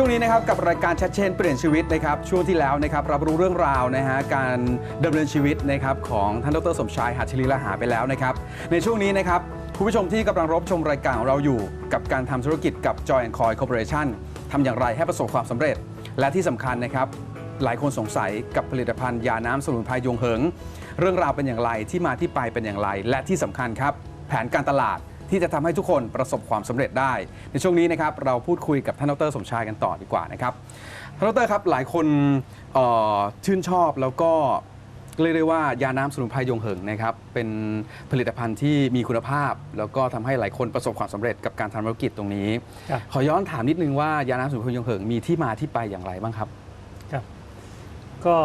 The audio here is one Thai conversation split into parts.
ช่วงนี้นะครับกับรายการชัดเชนเปลี่ยนชีวิตนะครับช่วงที่แล้วนะครับรับรู้เรื่องราวนะฮะการดำเนินชีวิตนะครับของท่านดรสมชายหัตถลีละหาไปแล้วนะครับในช่วงนี้นะครับคุณผู้ชมที่กำลังรับชมรายการของเราอยู่ กับการทำธุรกิจกับ Joy and Coy Corporation ทำอย่างไรให้ประสบความสำเร็จ และที่สำคัญนะครับหลายคนสงสัยกับผลิตภัณฑ์ยาน้ำสมุนไพรยงเหิง เรื่องราวเป็นอย่างไรที่มาที่ไปเป็นอย่างไร และที่สำคัญครับแผนการตลาด ที่จะทำให้ทุกคนประสบความสำเร็จได้ ในช่วงนี้นะครับเราพูดคุยกับท่านดรสมชายกันต่อดีกว่านะครับท่านดรครับหลายคนเอ่อชื่นชอบแล้วก็เรียกได้ว่ายาน้ำสมุนไพรยงเหิงนะครับเป็นผลิตภัณฑ์ที่มีคุณภาพ แล้วก็ทำให้หลายคนประสบความสำเร็จกับการทำธุรกิจตรงนี้ครับขอย้อนถามนิดนึงว่ายาน้ำสมุนไพรยงเหิงมีที่มาที่ไปอย่างไรบ้างครับครับ ก็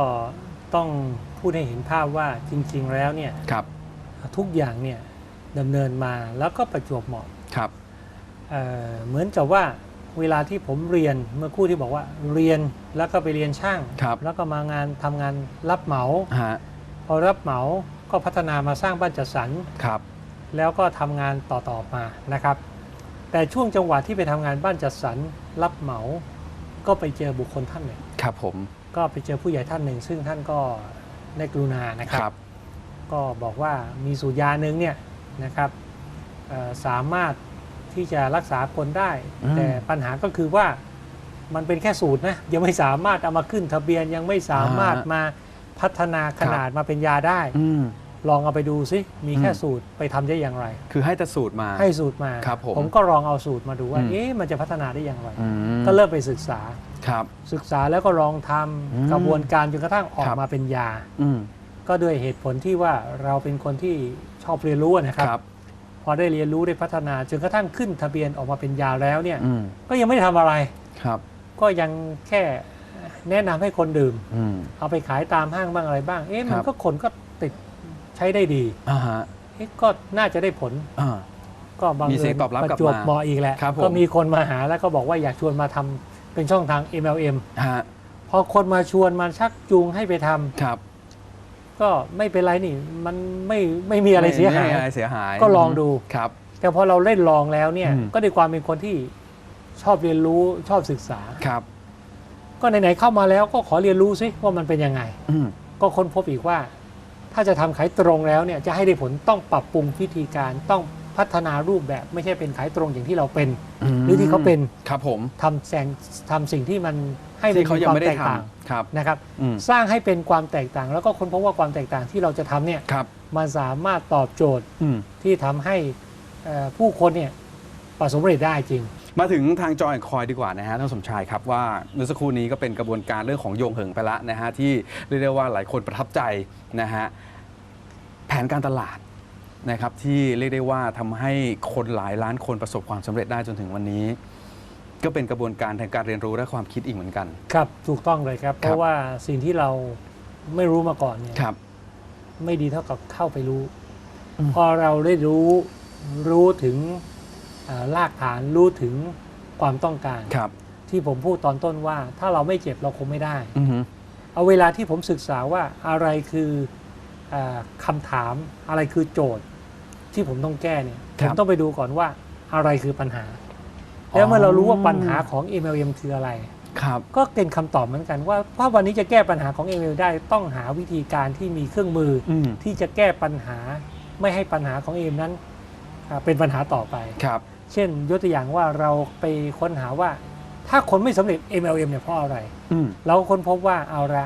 ต้องพูดให้เห็นภาพว่าจริง ๆ แล้วเนี่ยครับทุกอย่างเนี่ย ดำเนินมาแล้วก็ประจวบเหมาะครับเอ่อเหมือนกับว่าเวลาที่ผมเรียนเมื่อครู่ที่บอกว่าเรียนแล้วก็ไปเรียนช่างครับแล้วก็มางานทำงานรับเหมาฮะพอรับเหมาก็พัฒนามาสร้างบ้านจัดสรรครับ แล้วก็ทำงานต่อๆมานะครับ แต่ช่วงจังหวะที่ไปทำงานบ้านจัดสรรรับเหมา ก็ไปเจอบุคคลท่านหนึ่งครับผมก็ไปเจอผู้ใหญ่ท่านหนึ่ง ซึ่งท่านก็ได้กรุณานะคครับรับก็บอกว่ามีสูตรยาหนึ่งเนี่ย นะครับเอ่อสามารถที่จะรักษาคนได้อืมแต่ปัญหาก็คือว่ามันเป็นแค่สูตรนะยังไม่สามารถเอามาขึ้นทะเบียนยังไม่สามารถมาพัฒนาขนาดมาเป็นยาได้อืมลองเอาไปดูซิมีแค่อืมสูตรไปทำได้อย่างไร คือให้แต่สูตรมาให้สูตรมาครับผมก็ลองเอาสูตรมาดูว่าอืมเอ๊ะมันจะพัฒนาได้อย่างไรอืมก็เริ่มไปศึกษาครับ ศึกษาแล้วก็ลองทำอืมกระบวนการจนกระทั่งออคกรับมาเป็นยาอืมก็ด้วยเหตุผลที่ว่าเราเป็นคนที่ ชอบเรียนรู้นะครับครับ พอได้เรียนรู้ได้พัฒนาจนกระทั่งขึ้นทะเบียนออกมาเป็นยาแล้วเนี่ยอืมก็ยังไม่ได้ทำอะไรครับ ก็ยังแค่แนะนำให้คนดื่มอืมเอาไปขายตามห้างบ้างอะไรบ้าง เอ๊ะมันครับก็คนก็ติดใช้ได้ดีอ่าฮะเอ๊ะก็น่าจะได้ผลอ่าก็บางมีเสียงตอบรับปกลับระจวบมาเหมาะอีกแหละครับผมก็มีคนมาหาแล้วก็บอกว่าอยากชวนมาทำเป็นช่องทาง MLM ฮะพอคนมาชวนมาชักจูงให้ไปทำครับ ก็ไม่เป็นไรนี่มันไม่ไม่มีอะไรเสียหาย ม่มีอะไรเสียหายก็ลองดู ครับ แต่พอเราเล่นลองแล้วเนี่ยอืม ก็ด้วยความเป็นคนที่ชอบเรียนรู้ชอบศึกษา ครับก็ไหนๆเข้ามาแล้วก็ขอเรียนรู้ซิว่ามันเป็นยังไง อืมก็ค้นพบอีกว่า ถ้าจะทำขายตรงแล้วเนี่ยจะให้ได้ผลต้องปรับปรุงวิธีการต้องพัฒนารูปแบบ ไม่ใช่เป็นขายตรงอย่างที่เราเป็น หรือที่เขาเป็น ครับผม ทำแสงทำสิ่งที่มัน ให้มันที่เขามียัคงวามไม่แตได้กต่างทำครับนะครับ อืม สร้างให้เป็นความแตกต่าง แล้วก็ค้นพบว่าความแตกต่างที่เราจะทำเนี่ยครับ มันสามารถตอบโจทย์อืม ที่ทำให้เอ่อผู้คนเนี่ยประสบความสำเร็จได้จริง มาถึงทางจอยคอยดีกว่านะฮะท่านสมชายครับว่าเมื่อสักครู่นี้ก็เป็นกระบวนการเรื่องของโยงเหิงไปละนะฮะที่เรียกได้ว่าหลายคนประทับใจนะฮะแผนการตลาดนะครับที่เรียกได้ว่าทำให้คนหลายล้านคนประสบความสำเร็จได้จนถึงวันนี้ ก็เป็นกระบวนการทางการเรียนรู้และความคิดอีกเหมือนกัน ครับถูกต้องเลยครับ เพราะว่าสิ่งที่เราไม่รู้มาก่อนเนี่ยครับไม่ดีเท่ากับเข้าไปรู้อืมพอเราได้รู้รู้ถึงเอ่อรากฐานรู้ถึงความต้องการครับ ที่ผมพูดตอนต้นว่า ถ้าเราไม่เจ็บเราคงไม่ได้อือฮึเอาเวลาที่ผมศึกษาว่าอะไรคือเออคำถามอะไรคือโจทย์ ที่ผมต้องแก้เนี่ยผมต้องไปดูก่อนว่าอะไรคือปัญหา แล้วเมื่อเรารู้ว่าปัญหาของ MLM คืออะไร ครับ ก็เป็นคำตอบเหมือนกันว่าถ้าวันนี้จะแก้ปัญหาของ MLM ได้ต้องหาวิธีการที่มีเครื่องมือออืมที่จะแก้ปัญหาไม่ให้ปัญหาของ MLM นั้นอ่าเป็นปัญหาต่อไป ครับ เช่น ยกตัวอย่างว่าเราไปค้นหาว่า ถ้าคนไม่สำเร็จ MLM เนี่ยเพราะอะไร อืม เราค้นพบว่าเอาละ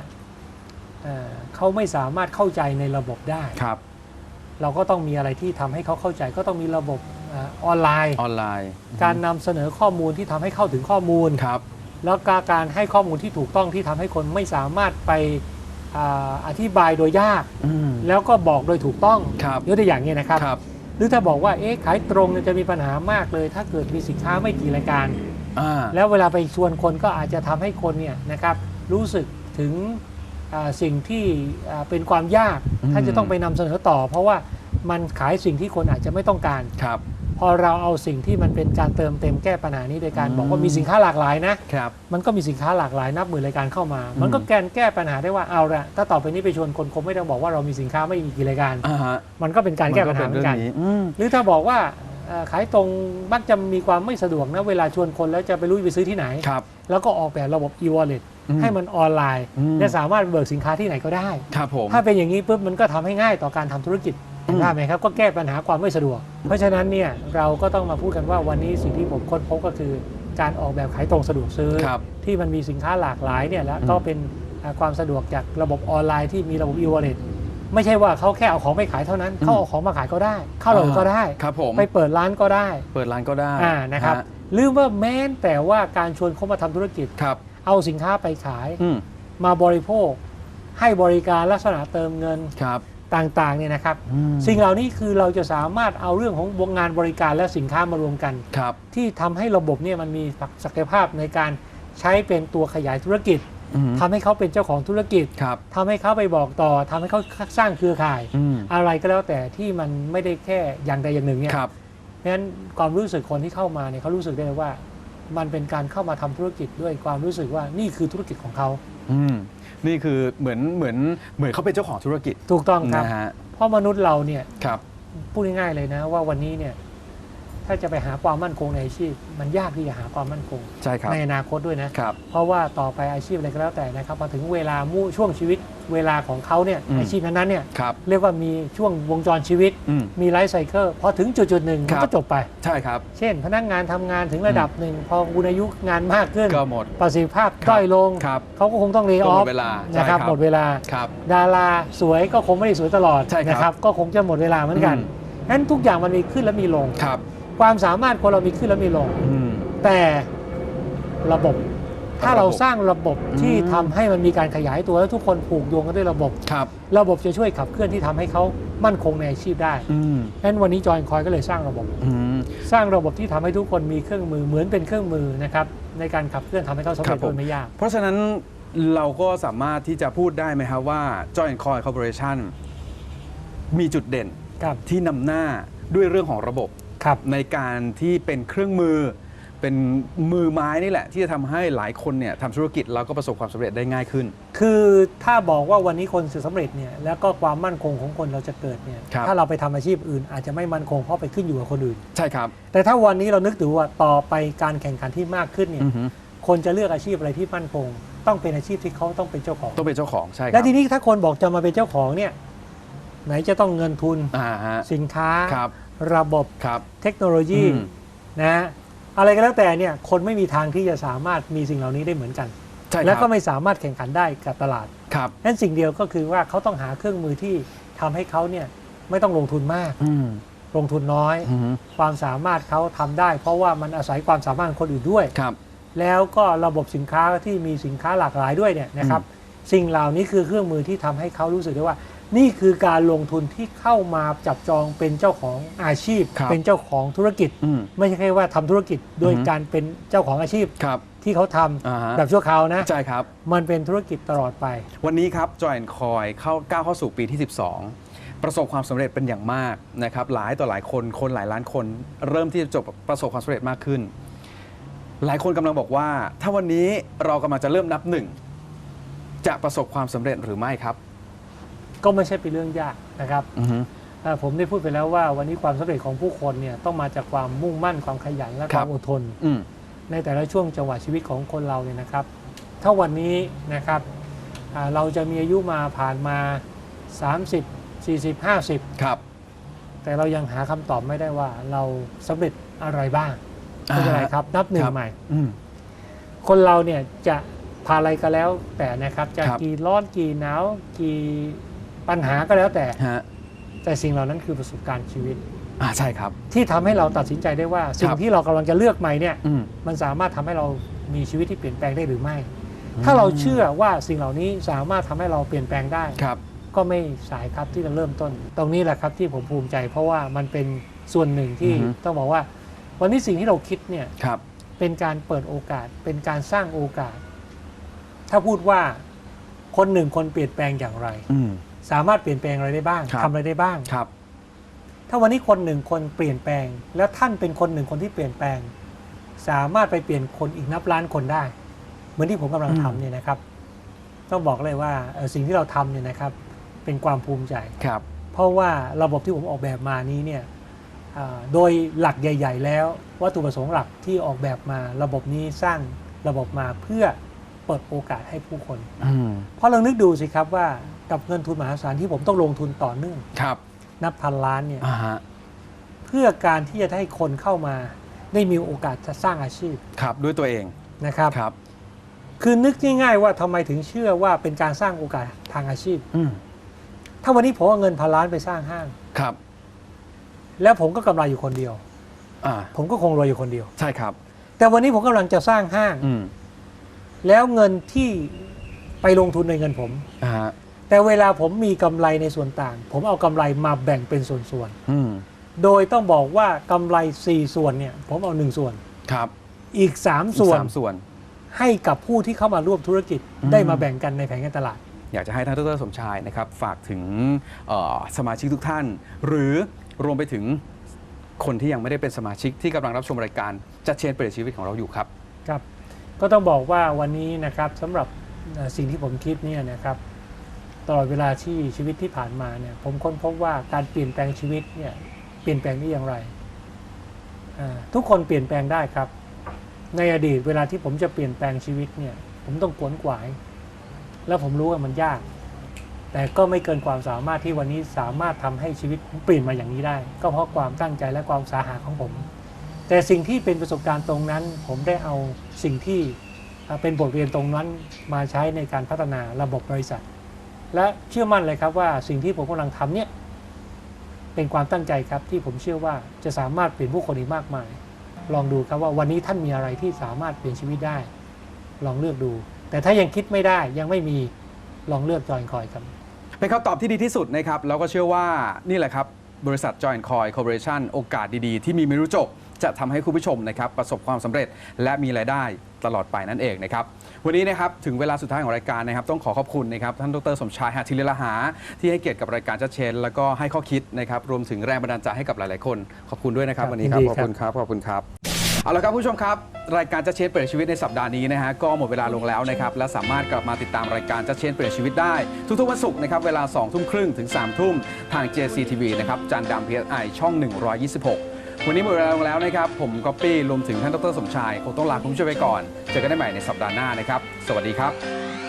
เอ่อเขาไม่สามารถเข้าใจในระบบได้ ครับ เราก็ต้องมีอะไรที่ทำให้เขาเข้าใจ ก็ต้องมีระบบอ่าออนไลน์ออนไลน์ การนำเสนอข้อมูลที่ทำให้เข้าถึงข้อมูลครับแล้วก็การให้ข้อมูลที่ถูกต้องที่ทำให้คนไม่สามารถไปอ่าอธิบายโดยยากอืมแล้วก็บอกโดยถูกต้องครับยกตัวอย่างนี้นะครับครับหรือถ้าบอกว่าเอ๊ะขายตรงเนี่ยจะมีปัญหามากเลย ถ้าเกิดมีสินค้าไม่กี่รายการอ่าแล้วเวลาไปชวนคนก็อาจจะทำให้คนเนี่ยนะครับรู้สึกถึงอ่า สิ่งที่อ่าเป็นความยากอืมถ้าจะต้องไปนำเสนอต่อ เพราะว่ามันขายสิ่งที่คนอาจจะไม่ต้องการครับพอเราเอาสิ่งที่มันเป็นการเติมเต็มแก้ปัญหานี้โดยการอืมบอกว่ามีสินค้าหลากหลายนะครับมันก็มีสินค้าหลากหลายนับหมื่นรายการเข้ามาอืมมันก็แกนแก้ปัญหาได้ว่าเอาละถ้าต่อไปนี้ไปชวนคนคงไม่ต้องบอกว่าเรามีสินค้าไม่มีกี่รายการอ่าฮะมันก็เป็นการแก้ปัญหามัเหมืก็อนกันรื่งอืมหรือถ้าบอกว่าเอ่อ ขายตรงมักจะมีความไม่สะดวกนะเวลาชวนคนแล้วจะไปรู้ไปซื้อที่ไหน ครับ แล้วก็ออกแบบระบบ e-wallet อืมให้มันออนไลน์อืมและสามารถเบิกสินค้าที่ไหนก็ได้ ครับผม ถ้าเป็นอย่างนี้ปุ๊บมันก็ทำให้ง่ายต่อการทำธุรกิจอืมได้ไหมครับ ก็แก้ปัญหาความไม่สะดวก เพราะฉะนั้นเนี่ยเราก็ต้องมาพูดกันว่าวันนี้สิ่งที่ผมค้นพบก็คือ การออกแบบขายตรงสะดวกซื้อครับที่มันมีสินค้าหลากหลายเนี่ยแล้วอืมก็เป็นอ่าความสะดวกจากระบบออนไลน์ที่มีระบบ e-wallet ไม่ใช่ว่าเขาแค่เอาของไปขายเท่านั้นเขาเอาของมาขายก็ได้เข้าระบบก็ได้ครับผมไปเปิดร้านก็ได้ เปิดร้านก็ได้อ่านะครับฮหรือว่าแม้แต่ว่าการชวนเขามาทำธุรกิจครับเอาสินค้าไปขายอืมมาบริโภค ให้บริการลักษณะเติมเงินครับต่างๆเนี่ยนะครับอืมสิ่งเหล่านี้คือเราจะสามารถเอาเรื่องของวงงานบริการและสินค้ามารวมกันครับที่ทำให้ระบบเนี่ยมันมีศักยภาพในการใช้เป็นตัวขยายธุรกิจอืม ทำให้เขาเป็นเจ้าของธุรกิจครับทำให้เขาไปบอกต่อทำให้เขาสร้างเครือข่ายอืมอะไรก็แล้วแต่ที่มันไม่ได้แค่อย่างใดอย่างหนึ่งเนี่ยครับเพราะฉะนั้นความรู้สึกคนที่เข้ามาเนี่ยเขารู้สึกได้เลยว่า มันเป็นการเข้ามาทำธุรกิจด้วยความรู้สึกว่านี่คือธุรกิจของเขาอืมนี่คือเหมือนเหมือนเหมือนเขาเป็นเจ้าของธุรกิจถูกต้องครับนะฮะเพราะมนุษย์เราเนี่ยครับพูดง่ายๆเลยนะว่าวันนี้เนี่ย ถ้าจะไปหาความมั่นคงในอาชีพ มันยากที่จะหาความมั่นคงใช่ครับในอนาคตด้วยนะครับเพราะว่าต่อไปอาชีพอะไรก็แล้วแต่นะครับพอถึงเวลามู่ช่วงชีวิตเวลาของเขาเนี่ยอืมอาชีพนั้นๆเนี่ยครับเรียกว่ามีช่วงวงจรชีวิตอืมมีไลฟ์ไซเคิลพอถึงจุดจุดๆหนึ่งครัมันบก็จบไปใช่ครับเช่น พนักงานทำงานถึงระดับหนึ่งพอคุณอายุงานมากขึ้นก็หมดประสิทธิภาพครับด้อยลงครับเขาก็คงต้องเล y อก็อหมฟดเวลาใช่นะครับครับหมดเวลาครับดาราสวยก็คงไม่ได้สวยตลอดใช่ครับนะครับก็คงจะหมดเวลาเหมือนกันอืมนั้นทุกอย่างมันมีขึ้นและมีลงครับ ความสามารถคนเรามีขึ้นและมีลง อืม แต่ระบบ ถ้าเราสร้างระบบที่อืมทำให้มันมีการขยายตัวแล้วทุกคนผูกโยงกันด้วยระบบ ครับ ระบบจะช่วยขับเคลื่อนที่ทำให้เขามั่นคงในอาชีพได้อืมนั้นวันนี้จอยคอยก็เลยสร้างระบบ อืม สร้างระบบที่ทำให้ทุกคนมีเครื่องมือเหมือนเป็นเครื่องมือนะครับในการขับเคลื่อนทำให้เขาสำครัเร็บจผม โดยไม่ยาก เพราะฉะนั้นเราก็สามารถที่จะพูดได้ไหมครับว่า Joint Coin Corporation มีจุดเด่นครับ ที่นำหน้าด้วยเรื่องของระบบ ครับในการที่เป็นเครื่องมือ เป็นมือไม้นี่แหละ ที่จะทำให้หลายคนเนี่ยทำธุรกิจแล้วก็ประสบความสำเร็จได้ง่ายขึ้น คือถ้าบอกว่าวันนี้คนจะสำเร็จเนี่ยแล้วก็ความมั่นคงของคนเราจะเกิดเนี่ยครับ ถ้าเราไปทำอาชีพอื่น อาจจะไม่มั่นคงเพราะไปขึ้นอยู่กับคนอื่น ใช่ครับแต่ถ้าวันนี้เรานึกถึงว่าต่อไปการแข่งขันที่มากขึ้นเนี่ยอือฮึคนจะเลือกอาชีพอะไรที่มั่นคง ต้องเป็นอาชีพที่เขาต้องเป็นเจ้าของ ต้องเป็นเจ้าของใช่คและรับทีนี้ถ้าคนบอกจะมาเป็นเจ้าของเนี่ยไหนจะต้องเงินทุนอ่าฮะสินค้า ครับ ระบบครับ เทคโนโลยีอืมนะอะไรก็แล้วแต่เนี่ยคนไม่มีทางที่จะสามารถมีสิ่งเหล่านี้ได้เหมือนกัน ใช่คและรับก็ไม่สามารถแข่งขันได้กับตลาดครับนั้นสิ่งเดียวก็คือว่าเขาต้องหาเครื่องมือที่ทำให้เขาเนี่ยไม่ต้องลงทุนมาก อืมลงทุนน้อย อือฮึความสามารถเขาทำได้ เพราะว่ามันอาศัยความสามารถของคนอื่นด้วย ครับ แล้วก็ระบบสินค้าที่มีสินค้าหลากหลายด้วยเนี่ยนะครับ สิ่งเหล่านี้คือเครื่องมือที่ทำให้เขารู้สึกได้ว่า นี่คือการลงทุนที่เข้ามาจับจองเป็นเจ้าของอาชีพ ครับเป็นเจ้าของธุรกิจ อืมไม่ใช่แค่ว่าทำธุรกิจโดยอือฮึ การเป็นเจ้าของอาชีพครับที่เขาทำอ่าฮะแบบชั่วคราวนะ ใช่ครับ มันเป็นธุรกิจตลอดไป วันนี้ครับ Joint Coin เข้าก้าวเข้าสู่ปีที่ 12 ประสบความสำเร็จเป็นอย่างมากนะครับหลายต่อหลายคนคนหลายล้านคน เริ่มที่จะจบประสบความสำเร็จมากขึ้น หลายคนกำลังบอกว่า ถ้าวันนี้เรากำลังจะเริ่มนับหนึ่งจะประสบความสำเร็จหรือไม่ครับ ก็ไม่ใช่เป็นเรื่องยากนะครับอือฮึเอ่อผมได้พูดไปแล้วว่าวันนี้ความสำเร็จของผู้คนเนี่ยต้องมาจากความมุ่งมั่นความขยันและคครับวามอดทน อืม ในแต่ละช่วงจังหวะชีวิตของคนเราเนี่ยนะครับ ถ้าวันนี้นะครับอ่าเราจะมีอายุมาผ่านมา 30 40 50 ครับ แต่เรายังหาคำตอบไม่ได้ว่าเราสำเร็จอะไรบ้างไม่เป็นไรครับ นับหนึ่คงรับ ใหม่ อืม คนเราเนี่ยจะพาอะไรก็แล้วแต่นะครับ จะครับ กี่ร้อนกี่หนาวกี่ ปัญหาก็แล้วแต่ ฮะแต่สิ่งเหล่านั้นคือประสบการณ์ชีวิต อ่าใช่ครับ ที่ทำให้เราตัดสินใจได้ว่า สิ่คงรับที่เรากำลังจะเลือกใหม่เนี่ย อืม มันสามารถทำให้เรามีชีวิตที่เปลี่ยนแปลงได้หรือไม่ถ้าเราเชื่อว่าสิ่งเหล่านี้สามารถทำให้เราเปลี่ยนแปลงได้ ครับ ก็ไม่สายครับที่จะเริ่มต้น ตรงนี้แหละครับที่ผมภูมิใจ เพราะว่ามันเป็นส่วนหนึ่งที่อือฮึ ต้องบอกว่า วันนี้สิ่งที่เราคิดเนี่ยครับ เป็นการเปิดโอกาส เป็นการสร้างโอกาส ถ้าพูดว่าคนหนึ่งคนเปลี่ยนแปลงอย่างไร อืม สามารถเปลี่ยนแปลงอะไรได้บ้างครับ ทำอะไรได้บ้าง ครับ ถ้าวันนี้คนหนึ่งคนเปลี่ยนแปลง แล้วท่านเป็นคนหนึ่งคนที่เปลี่ยนแปลง สามารถไปเปลี่ยนคนอีกนับล้านคนได้ เหมือนที่ผมกำลังอืม ทำเนี่ยนะครับ ต้องบอกเลยว่าเอ่อสิ่งที่เราทำเนี่ยนะครับ เป็นความภูมิใจ ครับ เพราะว่าระบบที่ผมออกแบบมานี้เนี่ยอ่าโดยหลักใหญ่ ๆ แล้ววัตถุประสงค์หลักที่ออกแบบมา ระบบนี้สร้างระบบมาเพื่อ เปิดโอกาสให้ผู้คนอืมเพราะเรานึกดูสิครับว่ากับเงินทุนมหาศาลที่ผมต้องลงทุนต่อเนื่องครับนับพันล้านเนี่ยอ่าฮะเพื่อการที่จะให้คนเข้ามา ได้มีโอกาสจะสร้างอาชีพครับด้วยตัวเองนะครับครับ คือนึกง่ายๆว่าทำไมถึงเชื่อว่าเป็นการสร้างโอกาสทางอาชีพอืมถ้าวันนี้ผมเอาเงินพันล้านไปสร้างห้างครับ แล้วผมก็กำไรอยู่คนเดียวอ่าผมก็คงรวยอยู่คนเดียว ใช่ครับ แต่วันนี้ผมกำลังจะสร้างห้างอืม แล้วเงินที่ไปลงทุนในเงินผม อ่าฮะแต่เวลาผมมีกำไรในส่วนต่าง ผมเอากำไรมาแบ่งเป็นส่วนอืมๆ โดยต้องบอกว่ากำไร 4 ส่วนเนี่ยผมเอา 1 ส่วน ครับอีก 3 ส่วนสามส่วน ให้กับผู้ที่เข้ามาร่วมธุรกิจอืม ได้มาแบ่งกันในแผงการตลาด อยากจะให้ท่านดรสมชายนะครับ ฝากถึงเอ่อสมาชิกทุกท่าน หรือรวมไปถึงคนที่ยังไม่ได้เป็นสมาชิกที่กำลังรับชมรายการจะเชนเปลี่ยนชีวิตของเราอยู่ครับ ครับ ก็ต้องบอกว่าวันนี้นะครับสำหรับสิ่งที่ผมคิดเนี่ยนะครับตลอดเวลาที่ชีวิตที่ผ่านมาเนี่ยผมค้นพบว่าการเปลี่ยนแปลงชีวิตเนี่ยเปลี่ยนแปลงได้อย่างไร ทุกคนเปลี่ยนแปลงได้ครับ ในอดีตเวลาที่ผมจะเปลี่ยนแปลงชีวิตเนี่ยผมต้องขวนขวาย แล้วผมรู้ว่ามันยาก แต่ก็ไม่เกินความสามารถที่วันนี้สามารถทำให้ชีวิตผมเปลี่ยนมาอย่างนี้ได้ ก็เพราะความตั้งใจและความสาหาของผม แต่สิ่งที่เป็นประสบการณ์ตรงนั้น ผมได้เอาสิ่งที่เป็นบทเรียนตรงนั้นมาใช้ในการพัฒนาระบบบริษัท และเชื่อมั่นเลยครับว่าสิ่งที่ผมกำลังทำเนี่ยเป็นความตั้งใจครับที่ผมเชื่อว่าจะสามารถเปลี่ยนผู้คนอีกมากมาย ลองดูครับว่าวันนี้ท่านมีอะไรที่สามารถเปลี่ยนชีวิตได้ ลองเลือกดู แต่ถ้ายังคิดไม่ได้ยังไม่มีลองเลือกจอยคอยครับเป็นคำตอบที่ดีที่สุดนะครับแล้วก็เชื่อว่านี่แหละครับบริษัท Joint Coin Corporation โอกาสดีๆ ที่มีไม่รู้จบ จะทำให้คุณผู้ชมนะครับประสบความสำเร็จ และมีรายได้ตลอดไปนั่นเองนะครับวันนี้นะครับถึงเวลาสุดท้ายของรายการนะครับ ต้องขอขอบคุณนะครับท่านดรสมชายหาทิเลลหา ที่ให้เกียรติกับรายการจัดเชน แล้วก็ให้ข้อคิดนะครับรวมถึงแรงบันดาลใจให้กับหลาย ๆ คน ขอบคุณด้วยนะครับครับวันนี้ครับยินดีขอบครับคุณครับขอบคุณครับเอาละครับผู้ชมครับ รายการจะเชนเปลี่ยนชีวิตในสัปดาห์นี้นะฮะก็หมดเวลาลงแล้วนะครับและสามารถกลับมาติดตามรายการจะเชนเปลี่ยนชีวิตได้ ทุกๆวันศุกร์นะครับเวลา2ทุ่มครึ่งถึง3ทุ่มทาง JCTV นะครับจานดำ PSI ช่อง 126 วันนี้หมดเวลาลงแล้วนะครับ ผมก๊อปปี้รวมถึงท่านดรสมชายคงต้องลาคุณผู้ชมไปก่อน เจอกันได้ใหม่ในสัปดาห์หน้านะครับ สวัสดีครับ